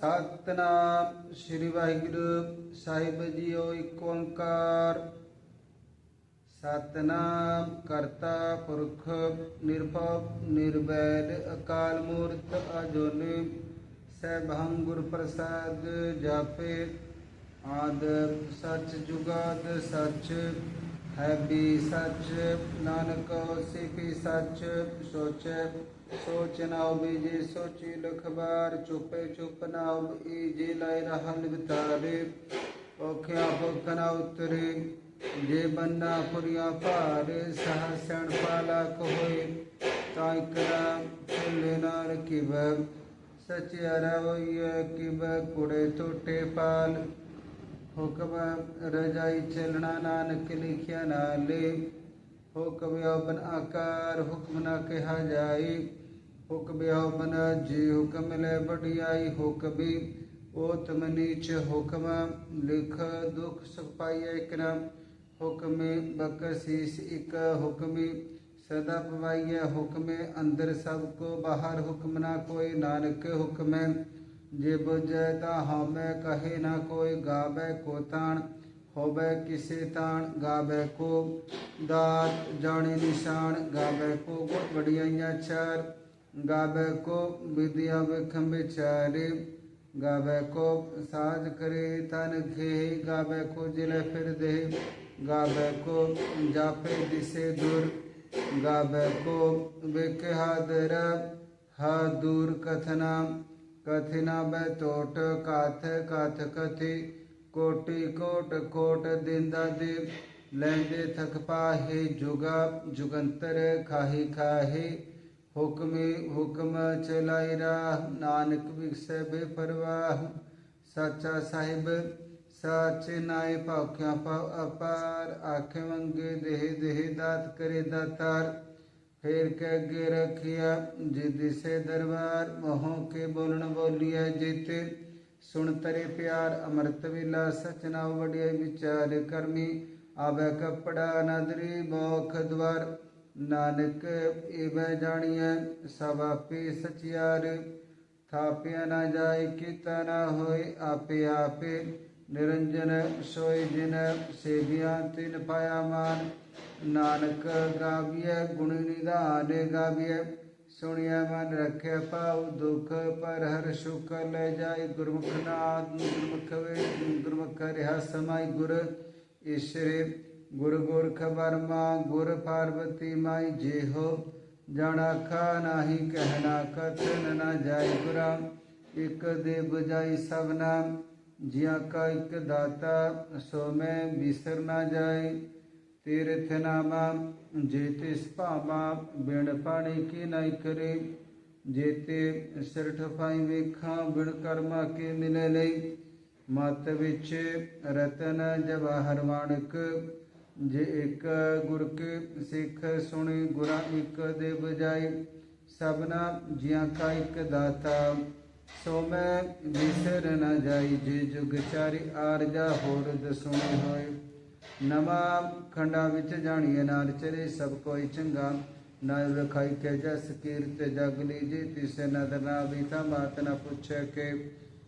ਸਤਨਾਮ ਸ੍ਰੀ ਵਾਹਿਗੁਰੂ ਸਾਹਿਬ ਜੀਓ ਏਕ ਓੰਕਾਰ। ਸਤਨਾਮ ਕਰਤਾ ਪੁਰਖ ਨਿਰਭਉ ਨਿਰਵੈਰ ਅਕਾਲ ਮੂਰਤ ਅਜੋਨੀ। ਸੈਭੰ ਗੁਰ ਪ੍ਰਸਾਦ ਜਾਪੇ, ਆਦ ਸਚ ਜੁਗਾਦ ਸਚ। ਹੈ ਵੀ ਸੱਚ, ਨਾਨਕ ਹੋਸੀ ਸਚ, ਸੱਚ सोच ना बीजे सोची लखबार चुपे चुप ना ईजे लाए रहल बितारे ओखिया भुख ना उतरे ਜੇ ਬੰਨਾ ਪੁਰੀਆ ਭਾਰ ਸਹਸਣ ਪਾਲਕ ਹੋਏ ਤਾਂ ਇਕਰਾ ਫੁੱਲੇ ਨਾ ਰਕਿਬ ਸਚਿਆ ਰਵਈਏ ਕਿਬ ਕੁੜੇ ਟੋਟੇ ਪਾਲ। ਹੁਕਮ ਰਜਾਈ ਚਲਣਾ ਨਾਨਕ ਲਿਖਿਆ ਨਾਲੇ, ਹੁਕਮ ਆਪਨ ਆਕਾਰ, ਹੁਕਮ ਨਾ ਕਿਹਾ ਜਾਏ। हुक ब्याह बना जे हुक्म ले बढ़ियाई हुक भी ओत मनीच हुक्म, लिख दुख सुख पाइय क्रम हुक्म बक शीश इक हुक्मी, सदा पवाइय हुक्म। अंदर सबको बाहर हुक्म ना कोई, नानक हुक्म जे बुझता हमें कहे ना कोई गावे को ताण। होबे किसे तान गावे को दात, जाने निशान। गावे को गुण बढ़िया चार। गावे को विद्या विखम बिचारी गावे को साज करे तन खे गावे को ज़िले फिर दे गावे को जापे दिसे दूर गावे को विक हादर, हा दूर कथना, कथिना बै तोट काथ काथ कथि, कोटि कोट कोट दिंदा देव लेंदे थक पाहे जुगा, जुगंतर खाही खाही हुक्मे हुक्म चलाई राह नानक विखसै बेपरवाह साचा साहिब, साचे नाए पाख्या पाव अपार। आखे मंगे देह देह दात करे दातार। फेर के अगे रखिया जिद से दरबार। मोह के बोलन बोलिया जीते। सुन तरे प्यार, अमृत विला सचना बढ़िया विचार करमी। आवे कपड़ा नदरी मोख द्वार ਨਾਨਕ ਏਵੈ ਜਾਣੀਐ, ਸਭ ਆਪੇ ਸਚਿਆਰ। ਥਾਪਿਆ ਨਾ ਜਾਏ, ਕੀਤਾ ਨਾ ਹੋਏ, ਆਪੇ ਆਪੇ ਨਿਰੰਜਨ ਸੋਈ ਜਿਨ ਸੇਵਿਆ ਤਿਨ ਪਾਇਆ ਮਾਨ। ਨਾਨਕ ਗਾਵੀਐ, ਗੁਣ ਨਿਧਾਨ ਗਾਵੀਐ ਸੁਣਿਆ ਮਨ ਰੱਖਿਆ ਪਾਉ ਦੁਖ ਪਰ ਹਰ ਸੁਖ ਲੈ ਜਾਏ। ਗੁਰਮੁਖ ਨਾਦ, ਗੁਰਮੁਖ ਵੇ, ਗੁਰਮੁਖ ਰਿਹਾ ਸਮਾਈ ਗੁਰ, ਈਸ਼ਰੇ ਗੁਰ ਗੁਰਖ ਬਰਮਾ ਗੁਰ ਪਾਰਵਤੀ ਮਾਈ ਜੇ ਹੋ ਜਾਣਾ ਨਾਹੀ ਕਹਿਣਾ ਕਥਨ ਨਾ ਜਾਏ ਗੁਰਾ, ਇਕ ਦੇ ਬਜਾਈ ਸਭਨਾ, ਜਿਆ ਕਾ ਇਕ ਦਾਤਾ ਸੋ ਮੈਂ ਬਿਸਰ ਨਾ ਜਾਏ ਤੀਰਥ ਨਾਮਾ, ਜੇ ਤਿਸ ਭਾਮਾ ਬਿਨ ਪਾਣੀ ਕੀ ਨਾਈ ਕਰੇ, ਜੇ ਤੇ ਸਿਰਠ ਠਫਾਈ ਵੇਖਾਂ ਬਿਨ ਕਰਮਾ ਕੇ ਮਿਲੇ ਲਈ ਮਤ ਵਿੱਚ ਰਤਨ ਜਵਾਹਰ ਮਾਣਕ ਜੇ ਇੱਕ ਗੁਰ ਕੇ ਸਿੱਖ ਸੁਣੀ, ਗੁਰਾਂ ਇੱਕ ਦੇ ਬਜਾਏ ਸਭਨਾ ਜੀਆਂ ਕਾ ਇੱਕ ਦਾਤਾ, ਸੋ ਮੈਂ ਵਿਸਰ ਨ ਜਾਈ, ਜੇ ਜੁਗ ਚਾਰੀ ਆਰਜਾ ਹੋਰ ਦਸੁਣੀ ਹੋਏ। ਨਵਾਂ ਖੰਡਾ ਵਿੱਚ ਜਾਣੀਏ ਨਾਲ ਚਲੇ ਸਭ ਕੋਈ ਚੰਗਾ। ਨਾਇ ਰਖਾਈ ਕੇ ਜਸ ਕੀਰਤ, ਜਗ ਲੀਜੇ, ਤਿਸੇ ਨਦਰ ਨਾ ਬੀਤਾ, ਮਾਤ ਨਾ ਪੁੱਛੇ ਕੇ।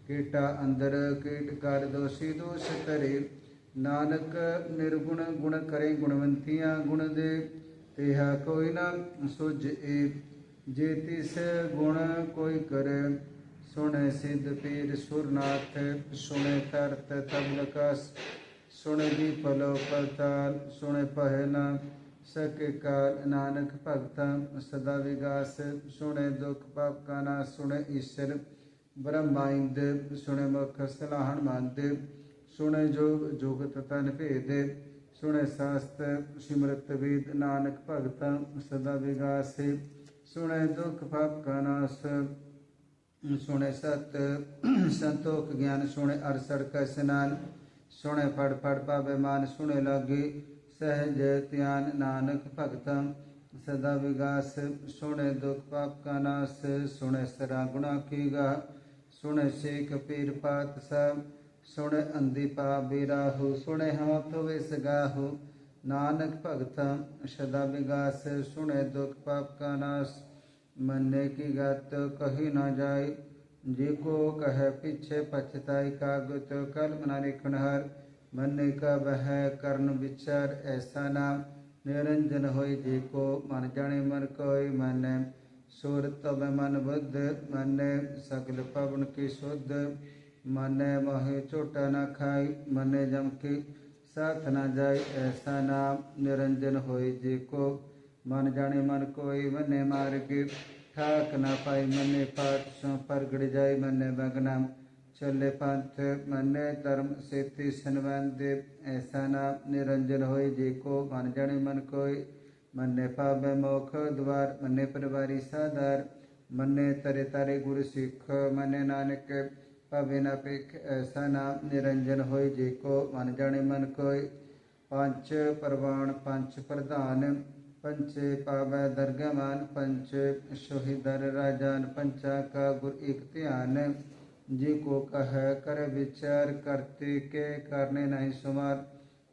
ਕੀਟਾ ਅੰਦਰ ਕੀਟ ਕਰ ਦੋਸ਼ੀ, ਦੋਸ਼ ਕਰੇ ਨਾਨਕ ਨਿਰਗੁਣ ਗੁਣ ਕਰੇ ਗੁਣਵੰਤੀਆਂ ਗੁਣ ਦੇ, ਤੇਹਾ ਕੋਈ ਨਾ ਸੁਝੇ। ਜੇ ਤਿਸ ਗੁਣ ਕੋਈ ਕਰੇ, ਸੁਣੇ ਸਿੱਧ ਪੀਰ ਸੁਰਨਾਥ, ਸੁਣੇ ਤਰਤ ਤਬਲਕਸ ਸੁਣੇ ਦੀ ਫਲੋ ਪਲਤਾਲ, ਸੁਣੇ ਪਹਿਨਾ ਸਕੇ ਕਾਲ। ਨਾਨਕ ਭਗਤਾਂ ਸਦਾ ਵਿਗਾਸ, ਸੁਣੇ ਦੁਖ ਪਾਪ ਕਾ ਨਾ ਸੁਣੇ ਈਸ਼ਰ। ਬ੍ਰਹਮਾਇੰਦ ਸੁਣੇ ਮੁਖ ਸਲਾਹਣ ਮੰਦ। सुन जोग, जोगत तन भेदे। सुने शास्त्र, सिमरत वेद, नानक भगत सदा विगास। सुने दुख पाप का नाश, सुने सत संतोख ज्ञान, सुने अर सड़क स्नान। सुने फड़ फड़ पावे मान, सुने लागे, सहज त्यान नानक भगत सदा विगास। सुने दुख पाप का नाश, सुने सरा गुणा की गा सुने शेख पीर पात सब सुण अंदीपा बिराहु सुण हम प्रवेश नानक भगत सदा विगास सुने दुख पाप का नाश मन की गत कही न जाय जी को कह पीछे पछताई कागत कल मनारी खनहर मन का वह कर्ण विचार ऐसा नाम निरंजन होय जी को मन जाने मन कोय मन सूर तब मन बुद्ध मन सकल पवन की शुद्ध मने मही छूट न खाई, मने जमकी साथ न जाय ऐसा नाम निरंजन होय जी को। मन जाने मन कोई, मने मार्गी ठाक न पाई, मने पाठ सो परगड़ जाय मने बगना चले पंथ, मने धर्म सेति सनबंधे ऐसा नाम निरंजन होय जी को। मन जाने मन कोई, मने पावे मोख द्वार, मने परिवारी साधार, मने तरे तारे गुरु सिख, मने नानक ਗੁਰ ਸਿੱਖ ਮਨੇ ਨਾਨਕ ਪਾਵੇ ਨਾ ਪੇਖ ਐਸਾ ਨਾਮ ਨਿਰੰਜਨ ਹੋਈ ਜੇ ਕੋ ਮਨ ਜਾਣੇ ਮਨ ਕੋਈ ਪੰਜ ਪਰਵਾਨ ਪੰਜ ਪ੍ਰਧਾਨ ਪੰਚੇ ਪਾਵੈ ਦਰਗਮਾਨ ਪੰਚ ਸ਼ੋਹਿਦਰ ਰਾਜਾਨ ਪੰਚਾ ਕਾ ਗੁਰ ਇਕ ਧਿਆਨ ਜੀ ਕੋ ਕਹੈ ਕਰ ਵਿਚਾਰ ਕਰਤੇ ਕੇ ਕਰਨੇ ਨਹੀਂ ਸੁਮਾਰ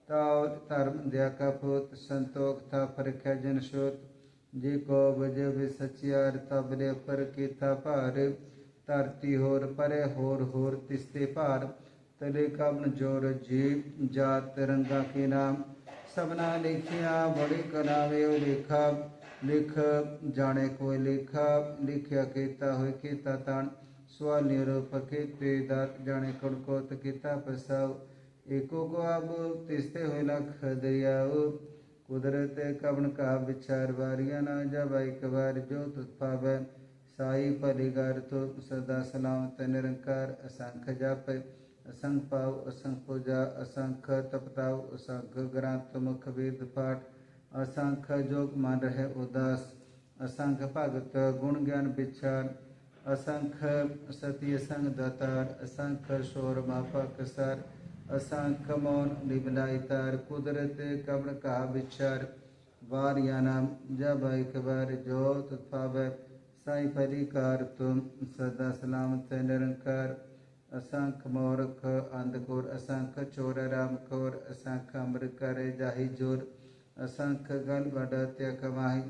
ਤਾਉ ਧਰਮ ਦਿਆ ਕਾ ਪੁੱਤ ਸੰਤੋਖ ਥਾ ਪਰਖੈ ਜਨ ਸੋਤ ਜੀ ਕੋ ਬਜ ਵਿ ਸਚਿਆਰ ਤਬ ਦੇ ਪਰ ਕੀਤਾ ਭਾਰ ਧਰਤੀ ਹੋਰ ਪਰੇ ਹੋਰ ਹੋਰ ਤਿਸਤੇ ਭਾਰ, ਤਲੇ ਕਬਨ ਜੋਰ ਜੀ ਜਾਤ ਰੰਗਾ ਕੇ ਨਾਮ। ਸਭਨਾ ਲਿਖਿਆ ਬੜੀ ਕਲਾਵੇ ਉਹ ਲਿਖਾ ਲਿਖ, ਜਾਣੇ ਕੋਈ ਲਿਖਾ। ਲਿਖਿਆ, ਕੀਤਾ ਹੋਇ ਕੀਤਾ ਤਣ। ਸਵਾਲ ਨਿਰੂਪ ਕੀਤੇ ਦਾਤ, ਜਾਣੇ ਕਣ ਕੋਤ ਕੀਤਾ ਪਸਾਉ। ਏਕੋ ਕੋ ਅਬ ਤਿਸਤੇ ਹੋਇ ਲਖ ਦਰਿਆਉ। ਕੁਦਰਤ ਕਵਨ ਕਾ ਵਿਚਾਰ ਵਾਰੀਆਂ ਨਾ ਜਬ ਇੱਕ ਵਾਰ ਜੋ ਤੁਤ ਪਾਵੈ। साई परिगार तो सदा सलामत निरंकार असंख जाप असंख पाव असंख पूजा असंख तपताव असंख ग्रंथ मुख वेद पाठ असंख जोग मन रहे उदास असंख भगत गुण ज्ञान विचार असंख सती असंग दातार असंख शोर मापा कसार असंख मौन निबलाई तार कुदरत कवन का विचार वारिया नाम जब एक बार जो तत्व साई परिकार तुम सदा सलामत निरंकार। असंख मोरख अंधकोर, असंख चोर राम कोर असंख अमर करे जाही ज़ोर। असंख गल बढ़त्य माही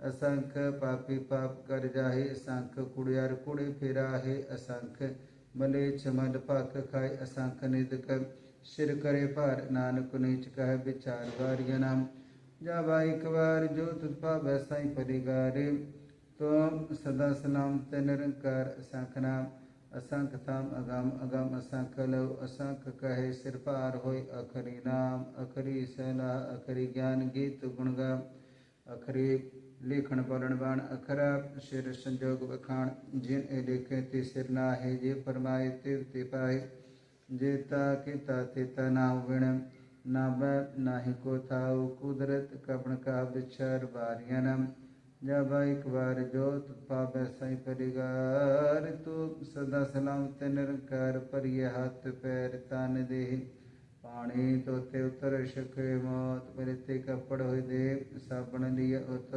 असंख पापी पाप कर जाहि। असंख कुड़ियार कुड़ी फिरा है असंख्य मले चमल पाक खाए असंख निध कर सिर करे पार नानक नीच कह विचार वार्य नाम। जा बाई कवार जो तुत्पा वैसा ही परिगारे। तो सदासनाम तेनरंकार सांखनाम असंख थाम अगम अगम असंख लव असंख कहे सिर पार होय अखरी नाम, अखरी सला अखरी ज्ञान गीत गुणगा अखरी लेखन परण बाण, अखरा सिर संजोग बखाण, जिन ए लेखे ते सिर ना है जे फरमाए ते ते पाए जे ता के ता ते ता ना विण ना बै ना ही को थाऊ कुदरत कपण का विचार बारियनम ਜਬ ਇੱਕ ਵਾਰ ਜੋ ਤੁ ਸਈ ਪਰਿਗਾਰ, ਤੂੰ ਸਦਾ ਸਲਾਮਤ ਨਿਰੰਕਾਰ ਪਰਿਯ ਹੱਥ ਪੈਰ ਤਨ ਦੇਹ। ਪਾਣੀ ਤੋਤੇ ਉਤਰ ਸ਼ਕੇ ਮੋਤ ਪਰਿਤੇ ਕਪੜ ਹੋਇ ਦੇ ਸਾਬਣ ਲਿയ ਉਤ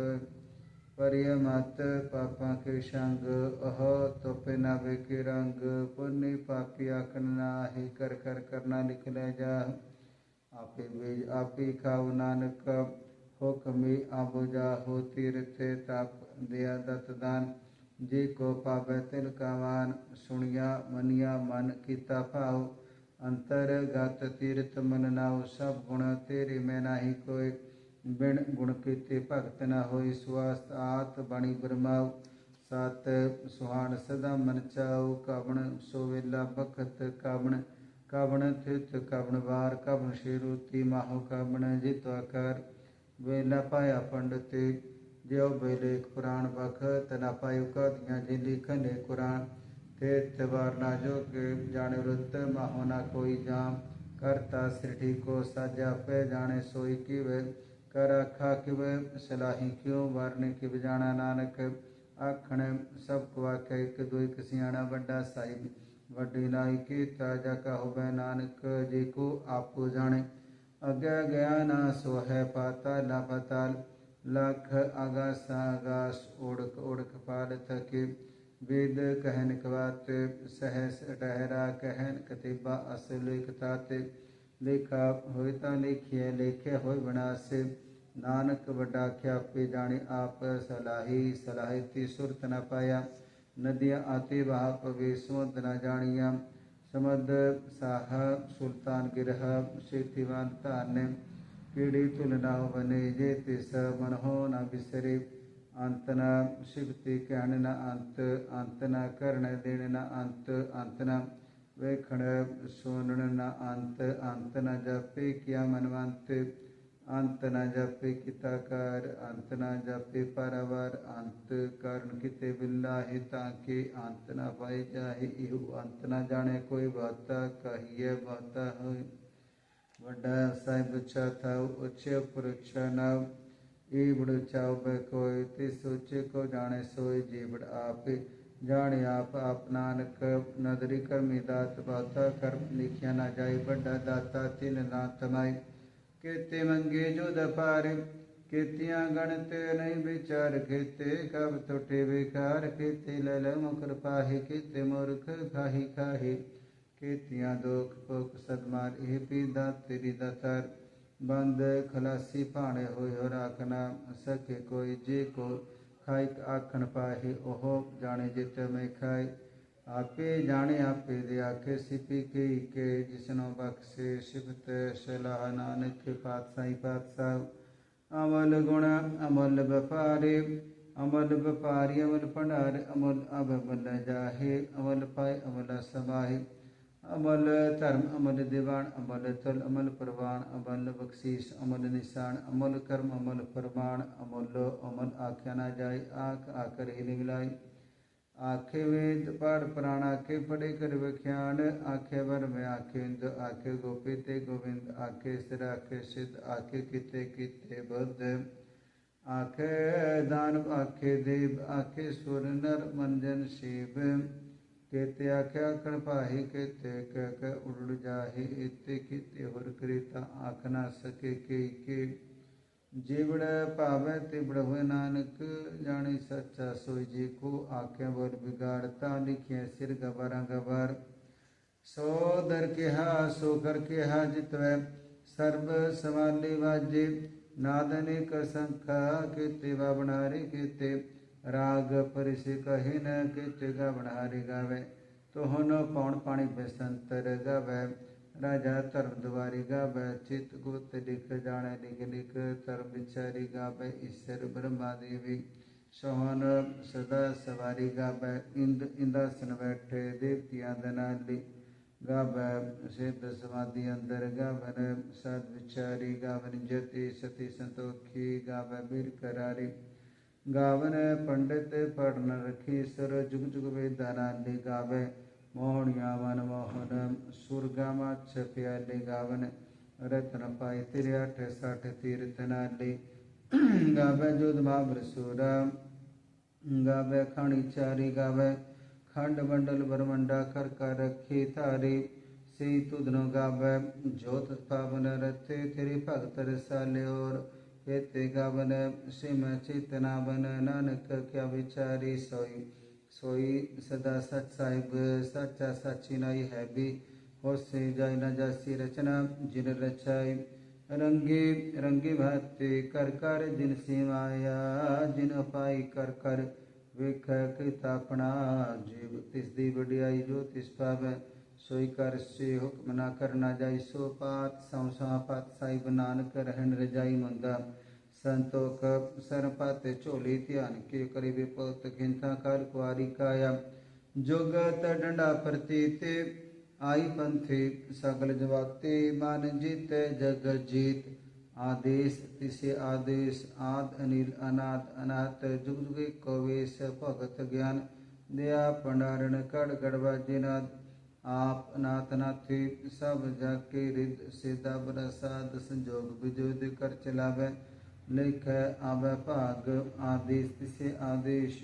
ਪਰਿਯ ਮਤ, ਪਾਪਾਂ ਕੇ ਸੰਗ, ਅਹ ਤੋਪੇ ਨਾ ਵੇ ਕੇ ਰੰਗ, ਪੁੰਨੀ ਪਾਪੀ ਆਖਣ ਨਾਹੀ, ਕਰ ਕਰ ਕਰਨਾ ਲਿਖ ਲੈ ਜਾ ਆਪੇ ਵੇਜ ਆਪੇ ਖਾਉ ਨਾਨਕ ਹੁਕਮੀ ਆਬੁਜਾ ਹੋ ਤੀਰਥੇ ਤਪ ਦਿਆ ਦਤ ਦਾਨ। ਜੇ ਕੋ ਪਾਵੈ ਤਿਲ ਕਾਵਾਨ, ਸੁਣਿਆ ਮਨਿਆ ਮਨ ਕੀਤਾ ਭਾਉ। ਅੰਤਰ ਗਤ ਤੀਰਥ ਮਨ ਨਾਉ, ਸਭ ਗੁਣ ਤੇਰੇ ਮੈਂ ਨਾਹੀ ਕੋਈ ਬਿਨ ਗੁਣ ਕੀਤੇ ਭਗਤ ਨਾ ਹੋਈ ਸਵਾਸਤ ਆਤ ਬਣੀ ਬਰਮਾਉ। ਸਤ ਸੁਹਾਣ ਸਦਾ ਮਨ ਚਾਉ, ਕਵਣ ਸੋ ਵੇਲਾ ਬਖਤ ਕਵਣ। ਕਵਣ ਥਿਤ ਕਵਣ ਵਾਰ, ਕਵਣ ਸ਼ੇਰੂਤੀ ਮਾਹੋ ਕਵਣ ਜਿਤ ਆਕਾਰ। बेला पाया पंडते ज्यो बेलेख पुराण बख तनापा युका जी लिखन एक कुरान थे तबार नाजो के जाने वृत्त माहोना कोई जाम करता सृठी को साजा पे जाने सोई की वे कर आखा कि वे सलाही क्यों वारने की बजाना नानक आखने सब वाक एक दुई सियाणा बड़ा साहिब वड्डी लाई की ताज़ा का हो नानक जी को आपू जाने अगर गया ना सो है पाता ला पताल लख आगास आगास उड़क उड़क पाल थके वेद कहन कवात सहस डहरा कहन कतिबा अस लेखतात लेखा होय ता लेखिए, लेखे होय बनासे। नानक वडा ख्यापे जाने आप, सलाही, सलाहिति सुरत न पाया। नदियाँ आते वहा पवे सुमत न जानिया। समद साह सुल्तान गिरह शेथिवान पीड़ी तुलना वने ये तिस मनहो न बिसरे। अंतना शिवति कहन न अंत अंतना कर्ण दिन न अंत अंतना वेखण सोनन न अंत अंतना जापे किया मनवंत। अंत ना जापे किताकार अंत ना जापे पारावार अंत कारण किते बिल्ला ही के अंत ना पाई जाहि इहु अंत ना जाने कोई बाता, कहिए बाता हो। वड्डा साहेब बच्चा था, उच्चे पुरुषा न, ई बड़ चाव बे कोई, ते सोचे को जाने सोई जी बड़ आप। जाने आप आप नानक, नदरी कर मिदात बाता कर लिखिया ना जाई बड़ा दाता तीन ना तमाई ਕਰਮੀ ਦਾਤ ਬਾਤਾ ਕਰਮ ਲਿਖਿਆ ਨਾ ਜਾਏ ਵੱਡਾ ਦਾਤਾ ਮੰਗੇ ਜੋ ਦਪਾਰ ਕੀਤੀਆਂ ਗਣਤ ਨਹੀਂ ਵਿਚਾਰ ਕੀਤੇ, ਕਬ ਟੁੱਟੇ ਵਿਕਾਰ ਕੀਤੇ, ਲੈ ਲੈ ਮੁਕਰ ਪਾਹੇ, ਕੀਤੇ ਮੂਰਖ ਖਾਹੀ ਖਾਹੀ, ਕੀਤੀਆਂ ਦੁਖ ਭੁਖ ਸਦਮਾਰ, ਇਹ ਪੀਦਾ ਤੇਰੀ ਦਾਤਰ ਬੰਦ ਖਲਾਸੀ ਭਾਣੇ ਹੋਏ ਹੋ ਰਾਖਣਾ ਸਕੇ ਕੋਈ, ਜੇ ਕੋ ਖਾਇ ਆਖਣ ਪਾਹੇ, ਉਹ ਜਾਣੇ ਜਿਤ ਮੈਂ ਖਾਏ। ਆਪੇ ਜਾਣੇ ਆਪੇ ਦੇ ਆਖੇ, ਸਿਪੀ ਕੇ ਕੇ, ਜਿਸਨੋ ਬਖਸ਼ੇ ਸਿਫਤ ਸਲਾਹ ਨਾਨਕ ਪਾਤਸ਼ਾਹੀ ਪਾਤਸ਼ਾਹ। ਅਮਲ ਗੁਣ, ਅਮਲ ਵਪਾਰੇ, ਅਮਲ ਵਪਾਰੀ, ਅਮਲ ਭੰਡਾਰ, ਅਮਲ ਅਬ ਬਲ ਜਾਹੇ, ਅਮਲ ਪਾਏ, ਅਮਲ ਸਮਾਹੇ। ਅਮਲ ਧਰਮ, ਅਮਲ ਦੀਵਾਨ, ਅਮਲ ਤਲ, ਅਮਲ ਪ੍ਰਵਾਨ, ਅਮਲ ਬਖਸ਼ੀਸ਼, ਅਮਲ ਨਿਸ਼ਾਨ, ਅਮਲ ਕਰਮ, ਅਮਲ ਫਰਮਾਨ, ਅਮਲ ਅਮਲ ਆਖਿਆ ਨਾ ਜਾਏ, ਆਖ ਆਕਰ ਹੀ ਨਿਗਲਾਈ ਆਖੇ ਵੇਦ ਪੜ ਪ੍ਰਾਣ ਆਖੇ ਪੜੇ ਕਰ ਵਿਖਿਆਨ, ਆਖੇ ਵਰ ਮੈਂ ਆਖੇ ਇੰਦ ਆਖੇ ਗੋਪੀ ਤੇ ਗੋਬਿੰਦ ਆਖੇ ਸਿਰ, ਆਖੇ ਸਿਧ, ਆਖੇ ਕਿਤੇ ਕਿਤੇ ਬੁੱਧ। ਆਖੇ ਦਾਨਵ ਆਖੇ ਦੇਵ, ਆਖੇ ਸੁਰ, ਨਰ, ਮੰਜਨ ਸ਼ਿਵ ਕੇਤੇ ਆਖਿਆ ਆਖਣ ਭਾਹੀ, ਕੇਤੇ ਕਹਿ ਕਹਿ ਉੜ ਜਾਹੇ ਇਤੇ ਕਿਤੇ ਹੋਰ ਕਰੀਤਾ ਆਖ ਨਾ ਸਕੇ ਕੇ ਕੇ जेबड़ पावे तिबड़ हुए नानक जाने सच्चा सोई जी को आके बोल बिगाड़ता लिखे सिर गबर गबर सो दर के हा सो कर के हा जित सर्व समाले वाजे नादने का संखा के बा बनारे के राग पर कहे न के गा बनारे गावे तो हो पौन पानी बसंतर गावे ਰਾਜਾ ਧਰਮ ਦੁਆਰੀ ਗਾਵੇ, ਚਿਤ ਗੁਤ ਲਿਖ ਜਾਣੇ, ਲਿਖ ਲਿਖ ਧਰਮ ਵਿਚਾਰੀ ਗਾਵੇ, ਈਸ਼ਰ ਬ੍ਰਹਮਾ ਦੇਵੀ ਸੋਹਨ ਸਦਾ ਸਵਾਰੀ ਗਾਵੇ, ਇੰਦ ਇੰਦਾਸਨ ਬੈਠੇ ਦੇਵਤਿਆਂ ਦੇ ਨਾਲੀ ਗਾਵੇ, ਸਿੱਧ ਸਮਾਧੀ ਅੰਦਰ ਗਾਵਨ, ਸਦ ਵਿਚਾਰੀ ਗਾਵਨ, ਜਤੀ ਸਤੀ ਸੰਤੋਖੀ ਗਾਵੇ ਬੀਰ ਕਰਾਰੀ ਗਾਵਨ, ਪੰਡਿਤ ਪੜਨ ਰਖੀ, ਸਰ ਜੁਗ ਜੁਗ ਵੇਦਾਂ ਨਾਲੀ ਗਾਵੇ। મોહણિયાવન મોહનમ સુરગામાં છપ્યાલી ગાવન રત્ન પાય તિર્યાઠ સાઠ તીર્થનાલી ગાવે જુદમાં વૃસુરામ ગાવે ખણીચારી ગાવે ખંડ મંડલ બ્રહ્મંડા કરકા રખી તારી ਸੇ ਤੁਧਨੋ ਗਾਵੈ ਜੋਤ ਪਾਵਨ ਰਤੇ ਤੇਰੇ ਭਗਤ ਰਸਾਲਿਓਰ ਕੇਤੇ ਗਾਵਨ ਸਿਮ ਚੇਤਨਾ ਬਨ ਨਾਨਕ ਕਿਆ ਵਿਚਾਰੀ ਸੋਈ सोई सदा सच साहिब सचा साचिनाई है भी हो से जाय न जासी रचना जिन रचाई रंगी रंगी भाते कर कर जिन सीमाया जिन पाई कर कर वेख विख कृतापना जीव तिस दी वडियाई जो तिस पाव सोई कर से हुक्म ना करना जाय सो पात सौ सौ पात साहिब नानक रहन रजाई मंदा संतोख सरपत ध्यान के करीबे कर कुआरी काया जोगत तंडा प्रतीत, आई पंथी सगल जवाते, मन जीत जग जीत। आदेश, तिसे आदेश, आद अनिल अनाथ अनाथ जुग जुगे कवेश, भगत ज्ञान। दया पंडारण, कड़ गड़बाजीनाथ आप नाथ नाथी, सब जाके रिद, सिदा बरसाद, संजोग विजोद कर चलावे। लेख अवपाग आदेश से आदेश।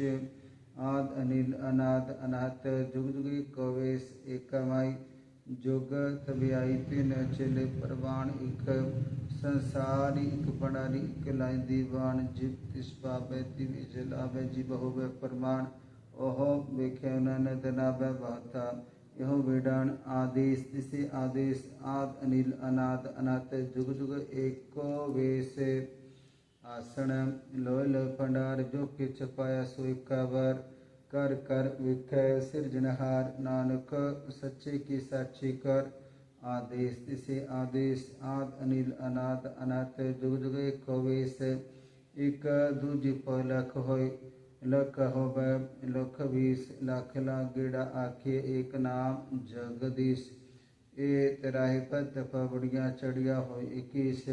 आद अनिल अनाद अनाथ जुगजुगी कवेश एक जुग तबियाई तीन चिल प्रवाण एक। संसारी एक प्रणाली एक लाई दीवान। जिब तिस्पावे तिवि जलावे बहु होवे प्रमाण, ओह वेखे उन्होंने दनावे वाता। यह वेडान आदेश तिसे आदेश। आद अनिल अनाद अनाथ जुग जुग एक वेश आसन, लोय लोय भंडार जो कि छपाया सोई कावर, कर कर विखय सृजनहार नानक सच्चे की साक्षी कर। आदेश दिशे आदेश, आद अनिल अनाद, अनाथ जुग जुग एक होवेश एक दूज पलख हो लख हो लख बीस, लख ला गेड़ा आखे एक नाम, जगदीश। ए तराही पद बढ़िया चढ़िया हो इक्कीस।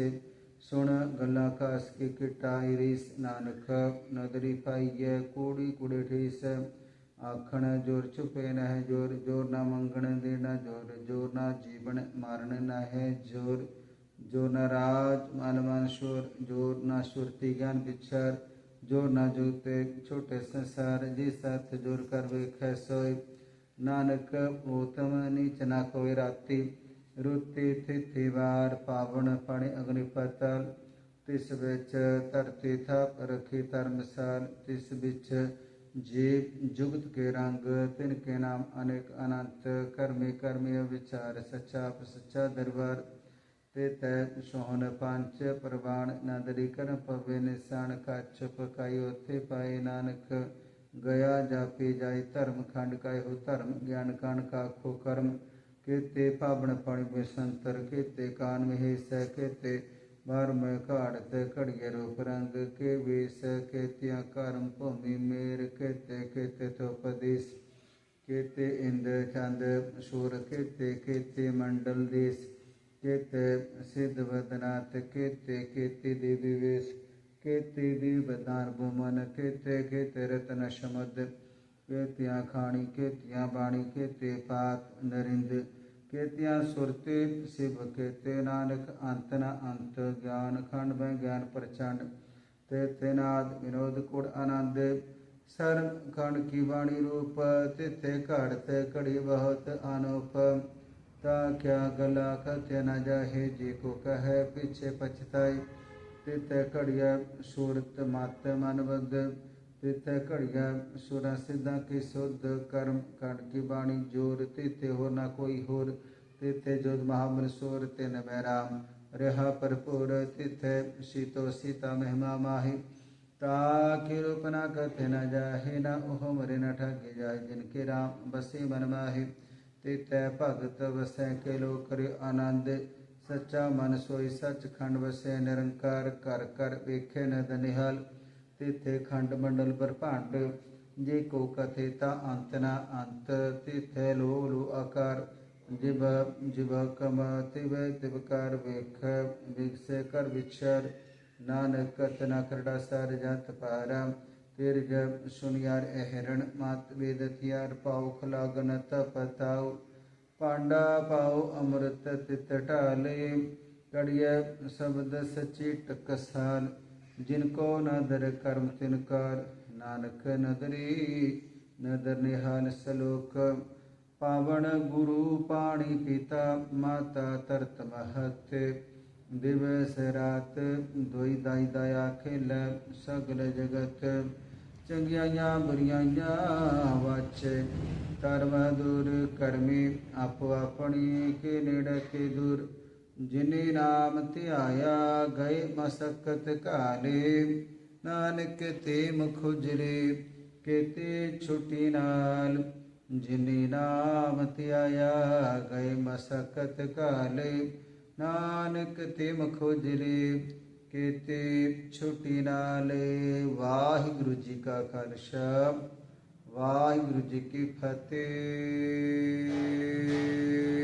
सुन गला ಸುಣ ಗಲ್ಲಾಕಾಸ್ ಕಿಕ್ಕಿಟ್ಟ ಇರಿಸ್ ನಾನಕ ನದರಿ ಫಾಯ್ಯ ಕೂಡಿ ಕುಡಿಠೀಸ आखण ज़ोर छुपे न ज़ोर ज़ोर ना मंगण देना ज़ोर ज़ोर ना जीवन मारण न है ज़ोर ज़ोर न राज मालमान शोर ज़ोर ना सुरति ज्ञान पिछर ज़ोर ना जूते छोटे संसार जी साथ ज़ोर कर वेख सोय नानक उत्तम नीच ना कोई राती ਜੁਤੇ ਛੋਟੇ ਥਿਤੀ ਵਾਰ ਪਾਵਨ, ਪਾਣੀ, ਅਗਨੀ ਪਤਲ ਤਿਸ ਵਿੱਚ ਧਰਤੀ ਥਾਪ ਰਖੀ ਧਰਮਸਾਲ ਤਿਸ ਵਿੱਚ ਜੀਵ ਜੁਗਤ ਕੇ ਰੰਗ, ਤਿਨ ਕੇ ਨਾਮ ਅਨੇਕ ਅਨੰਤ, ਕਰਮੇ ਕਰਮੇ ਵਿਚਾਰ ਸੱਚਾ ਸੱਚਾ ਦਰਬਾਰ, ਤੇ ਤੈ ਸੋਹਣ ਪੰਚ ਪ੍ਰਵਾਨ ਨਦਰੀ ਕਰਮ ਪਵੇ ਨਿਸਾਨ, ਕੱਛ ਪਕਾਈ ਉਥੇ ਪਾਏ ਨਾਨਕ, ਗਿਆ ਜਾਪੇ ਜਾਏ ਧਰਮ ਖੰਡ, ਕਾਇ ਹੋ ਧਰਮ, ਗਿਆਨ ਕਣ ਕਾਖੋ ਕਰਮ के ते पावण पाणी में संतर के ते कान में हे स के ते बार में काढ़ ते कड़िये रूप के वे स के त्या कर्म भूमि मेर के ते के ते तोपदेश के ते इंद, चंद, सूर के ते के ते मंडल देश के ते सिद्ध वदनाथ के ते के ते देवी वेश के ते के ते के ते ਕੇਤਿਆਂ ਖਾਣੀ, ਕੇਤਿਆਂ ਬਾਣੀ, ਕੇਤੇ ਪਾਤ ਨਰਿੰਦ, ਕੇਤਿਆਂ ਸੁਰਤੇ ਸਿਵ, ਕੇਤੇ ਨਾਨਕ ਅੰਤ ਨ ਅੰਤ, ਗਿਆਨ ਖੰਡ ਬੈ ਗਿਆਨ ਪ੍ਰਚੰਡ, ਤੇ ਤੇਨਾਦ ਵਿਨੋਦ ਕੁੜ ਆਨੰਦ ਸਰਮ ਖੰਡ ਕੀ ਬਾਣੀ ਰੂਪ, ਤਿੱਥੇ ਘੜ ਤੇ ਘੜੀ ਬਹੁਤ ਅਨੂਪ, ਤਾ ਕਿਆ ਗਲਾ ਕਥਿ ਨ ਜਾਹੇ, ਜੀ ਕੋ ਕਹੈ ਪਿਛੇ ਪਛਤਾਈ ਤਿਤੇ ਘੜੀਆ ਸੂਰਤ ਮਤ ਮਨ ਬਦ तीर्थ घड़िया सुरा सिद्धा के शुद्ध कर्म कण की बाणी ज़ोर तिथे हो ना कोई होर तिथे जो महामनसोर तेन बैराम रह परपुर तिथे शीतो सीता महिमा माही ताकि रूप न कथे न जाहे न ओह मरे न ठगे जाए जिनके राम बसे मन माही तिथे भगत बसे के लोग कर आनंद सच्चा मन सोई सच खंड बसे निरंकार कर कर वेखे न निहल तिथ खंड मंडल ब्रह्मांड जे को कथिता अंतना अंत न अंत। तिथ लो लो आकार जिब जिब कम। तिब तिब कर वेख। विक्ष कर विचर नानक कथना करडा करडासार जात पारा। जब सुनियार एहरण। मात वेद वेदथियार पाओ खलागन तपताओ पांडा पाओ अमृत तितटाले कड़िय शब्द सची टकसाल ਪਾਉ ਖਲਾਗਨ ਤਪਤਾਉ ਜਿਨ ਕੋ ਨਦਰ ਕਰਮ ਤਿਨ ਕਰ, ਨਾਨਕ ਨਦਰੀ, ਨਦਰ ਨਿਹਾਲ ਸਲੋਕ। ਪਾਵਨ ਗੁਰੂ ਪਾਣੀ ਪਿਤਾ, ਮਾਤਾ ਤਰਤ ਮਹਤ। ਦਿਵਸ ਰਾਤ ਦੋਈ ਦਾਈ ਦਇਆ ਖੇਲ ਸਗਲ ਜਗਤ। ਚੰਗਿਆਈਆਂ ਬੁਰੀਆਈਆਂ ਵਾਚੇ, ਧਰਮ ਦੂਰ ਕਰਮੀ, ਆਪੋ ਆਪਣੀ ਕੇ ਨੇੜੇ ਕੇ ਦੂਰ। ਜਿਨੇ ਨਾਮ ਧਿਆਇਆ, ਗਏ ਮਸਕਤ ਘਾਲੇ। ਨਾਨਕ ਤੇ ਮੁਖ ਉਜਰੇ, ਕੇਤੇ ਛੁਟੀ ਨਾਲ। ਜਿਨੇ ਨਾਮ ਧਿਆਇਆ, ਗਏ ਮਸਕਤ ਘਾਲੇ। ਨਾਨਕ ਤੇ ਮੁਖ ਉਜਰੇ, ਕੇਤੇ ਛੁਟੀ ਨਾਲ। ਵਾਹਿਗੁਰੂ ਜੀ ਕਾ ਖਾਲਸਾ, ਵਾਹਿਗੁਰੂ ਜੀ ਕੀ ਫਤਿਹ।